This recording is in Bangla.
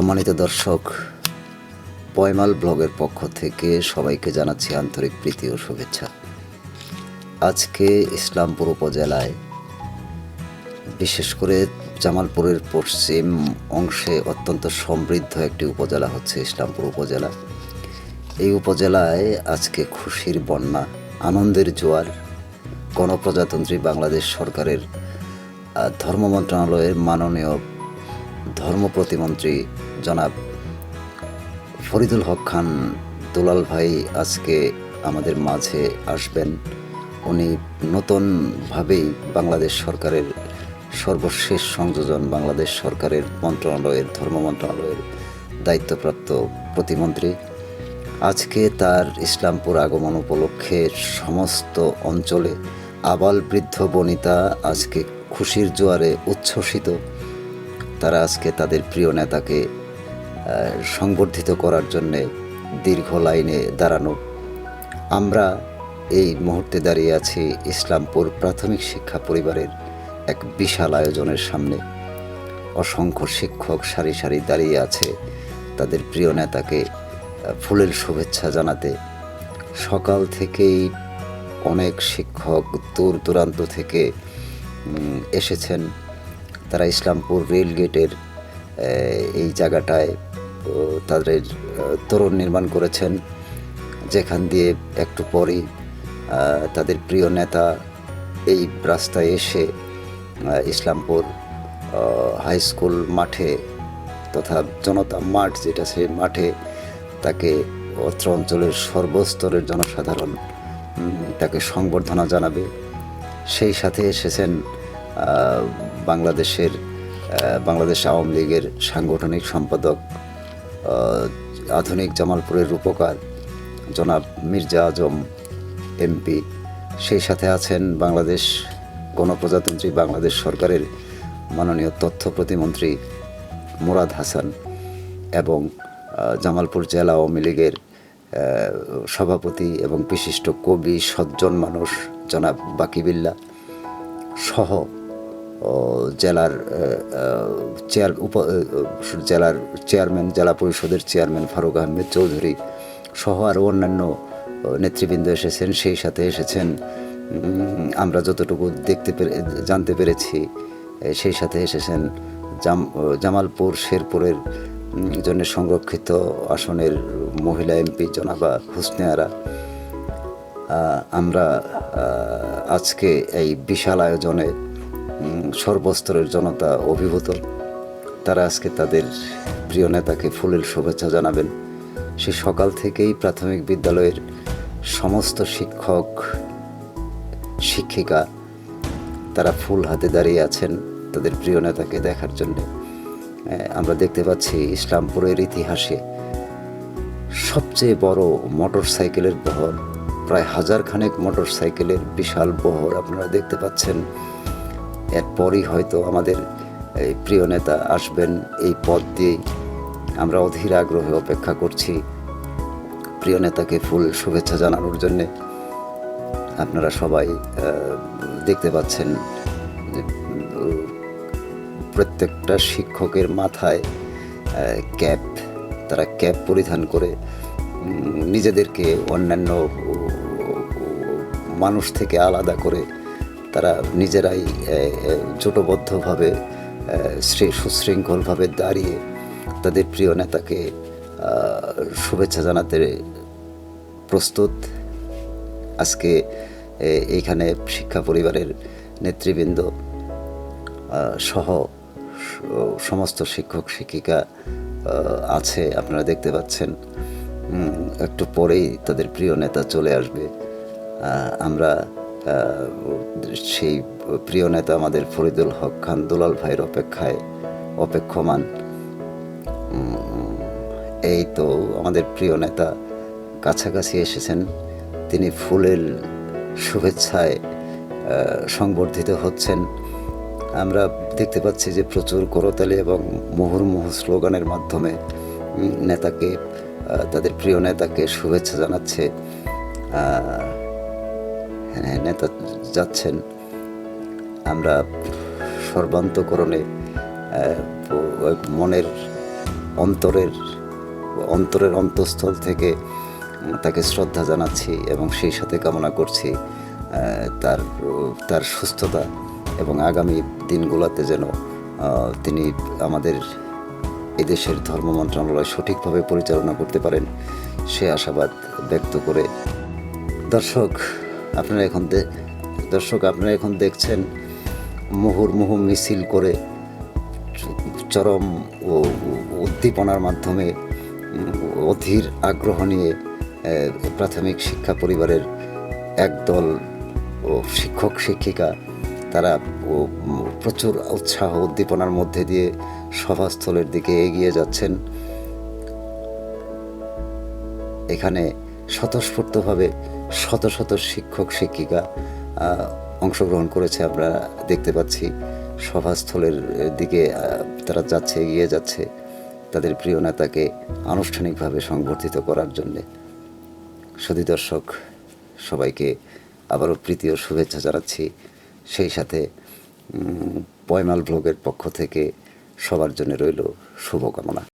সম্মানিত দর্শক, পয়মাল ব্লগের পক্ষ থেকে সবাইকে জানাচ্ছি আন্তরিক প্রীতি ও শুভেচ্ছা। আজকে ইসলামপুর উপজেলায়, বিশেষ করে জামালপুরের পশ্চিম অংশে অত্যন্ত সমৃদ্ধ একটি উপজেলা হচ্ছে ইসলামপুর উপজেলা। এই উপজেলায় আজকে খুশির বন্যা, আনন্দের জোয়ার, গণপ্রজাতন্ত্রী বাংলাদেশ সরকারের ধর্ম মন্ত্রণালয়ের মাননীয় ধর্ম প্রতিমন্ত্রী জনাব ফরিদুল হক খান দুলাল ভাই আজকে আমাদের মাঝে আসবেন। উনি নতুনভাবেই বাংলাদেশ সরকারের সর্বশেষ সংযোজন, বাংলাদেশ সরকারের মন্ত্রণালয়ের, ধর্ম মন্ত্রণালয়ের দায়িত্বপ্রাপ্ত প্রতিমন্ত্রী। আজকে তার ইসলামপুর আগমন উপলক্ষে সমস্ত অঞ্চলে আবাল বৃদ্ধ বনিতা আজকে খুশির জোয়ারে উচ্ছ্বসিত। তারা আজকে তাদের প্রিয় নেতাকে সংবর্ধিত করার জন্যে দীর্ঘ লাইনে দাঁড়ানো। আমরা এই মুহূর্তে দাঁড়িয়ে আছি ইসলামপুর প্রাথমিক শিক্ষা পরিবারের এক বিশাল আয়োজনের সামনে। অসংখ্য শিক্ষক সারি সারি দাঁড়িয়ে আছে তাদের প্রিয় নেতাকে ফুলের শুভেচ্ছা জানাতে। সকাল থেকেই অনেক শিক্ষক দূর দূরান্ত থেকে এসেছেন। তারা ইসলামপুর রেল গেটের আহ, এই জায়গাটায় তাদের তোরণ নির্মাণ করেছেন। যেখান দিয়ে একটু পরেই তাদের প্রিয় নেতা এই রাস্তায় এসে ইসলামপুর হাই স্কুল মাঠে তথা জনতা মাঠ যেটা সেই মাঠে তাকে অত্র অঞ্চলের সর্বস্তরের জনসাধারণ তাকে সংবর্ধনা জানাবে। সেই সাথে এসেছেন বাংলাদেশের বাংলাদেশ আওয়ামী লীগের সাংগঠনিক সম্পাদক আধুনিক জামালপুরের রূপকার জনাব মির্জা আজম এমপি। সেই সাথে আছেন বাংলাদেশ গণপ্রজাতন্ত্রী, বাংলাদেশ সরকারের মাননীয় তথ্য প্রতিমন্ত্রী মুরাদ হাসান এবং জামালপুর জেলা আওয়ামী লীগের সভাপতি এবং বিশিষ্ট কবি, সজ্জন মানুষ জনাব বাকিবিল্লা সহ জেলার চেয়ার উপ জেলার চেয়ারম্যান, জেলা পরিষদের চেয়ারম্যান ফারুক আহমেদ চৌধুরী সহ আরও অন্যান্য নেতৃবৃন্দ এসেছেন, সেই সাথে এসেছেন আমরা যতটুকু দেখতে পেরে, জানতে পেরেছি সেই সাথে এসেছেন জাম জামালপুর শেরপুরের জন্য সংরক্ষিত আসনের মহিলা এমপি জনাবা হুসনে আরা। আমরা আজকে এই বিশাল আয়োজনে সর্বস্তরের জনতা অভিভূত। তারা আজকে তাদের প্রিয় নেতাকে ফুলের শুভেচ্ছা জানাবেন। সে সকাল থেকেই প্রাথমিক বিদ্যালয়ের সমস্ত শিক্ষক, শিক্ষিকা, তারা ফুল হাতে দাঁড়িয়ে আছেন তাদের প্রিয় নেতাকে দেখার জন্যে। আমরা দেখতে পাচ্ছি ইসলামপুরের ইতিহাসে সবচেয়ে বড় মোটর সাইকেলের বহর, প্রায় হাজার খানেক মোটর সাইকেলের বিশাল বহর। আপনারা দেখতে পাচ্ছেন এরপরই হয়তো আমাদের এই প্রিয় নেতা আসবেন এই পথ দিয়েই আমরা অধীর আগ্রহে অপেক্ষা করছি প্রিয় নেতাকে ফুল শুভেচ্ছা জানানোর জন্যে। আপনারা সবাই দেখতে পাচ্ছেন প্রত্যেকটা শিক্ষকের মাথায় ক্যাপ, তারা ক্যাপ পরিধান করে নিজেদেরকে অন্যান্য মানুষ থেকে আলাদা করে তারা নিজেরাই জোটবদ্ধভাবে শ্রী- সুশৃঙ্খলভাবে দাঁড়িয়ে তাদের প্রিয় নেতাকে শুভেচ্ছা জানাতে প্রস্তুত। আজকে এইখানে শিক্ষা পরিবারের নেতৃবৃন্দ সহ সমস্ত শিক্ষক, শিক্ষিকা আছে, আপনারা দেখতে পাচ্ছেন। একটু পরেই তাদের প্রিয় নেতা চলে আসবে। আমরা সেই প্রিয় নেতা আমাদের ফরিদুল হক খান, দুলাল ভাইয়ের অপেক্ষায় অপেক্ষমান। এই তো আমাদের প্রিয় নেতা কাছাকাছি এসেছেন। তিনি ফুলের শুভেচ্ছায় সংবর্ধিত হচ্ছেন। আমরা দেখতে পাচ্ছি যে প্রচুর করতালি এবং মুহুর্মুহু স্লোগানের মাধ্যমে নেতাকে তাদের প্রিয় নেতাকে শুভেচ্ছা জানাচ্ছে। নেতা যাচ্ছেন। আমরা সর্বান্তকরণে মনের অন্তরের অন্তরের অন্তঃস্থল থেকে তাকে শ্রদ্ধা জানাচ্ছি এবং সেই সাথে কামনা করছি তার তার সুস্থতা এবং আগামী দিনগুলোতে যেন তিনি আমাদের এদেশের ধর্ম মন্ত্রণালয় সঠিকভাবে পরিচালনা করতে পারেন, সে আশাবাদ ব্যক্ত করে। দর্শক আপনারা এখন দর্শক, আপনারা এখন দেখছেন মুহুর্মুহু মিছিল করে চরম ও উদ্দীপনার মাধ্যমে অধীর আগ্রহ নিয়ে প্রাথমিক শিক্ষা পরিবারের একদল ও শিক্ষক, শিক্ষিকা, তারা প্রচুর উৎসাহ, উদ্দীপনার মধ্যে দিয়ে সভাস্থলের দিকে এগিয়ে যাচ্ছেন। এখানে স্বতঃস্ফূর্তভাবে শত শত শিক্ষক, শিক্ষিকা অংশগ্রহণ করেছে। আমরা দেখতে পাচ্ছি সভাস্থলের দিকে তারা যাচ্ছে, এগিয়ে যাচ্ছে। তাদের প্রিয় নেতাকে আনুষ্ঠানিকভাবে সংবর্ধিত করার জন্যে। সুধী দর্শক, সবাইকে আবারও প্রীতি ও শুভেচ্ছা জানাচ্ছি। সেই সাথে পয়মাল ব্লগের পক্ষ থেকে সবার জন্য রইল শুভকামনা।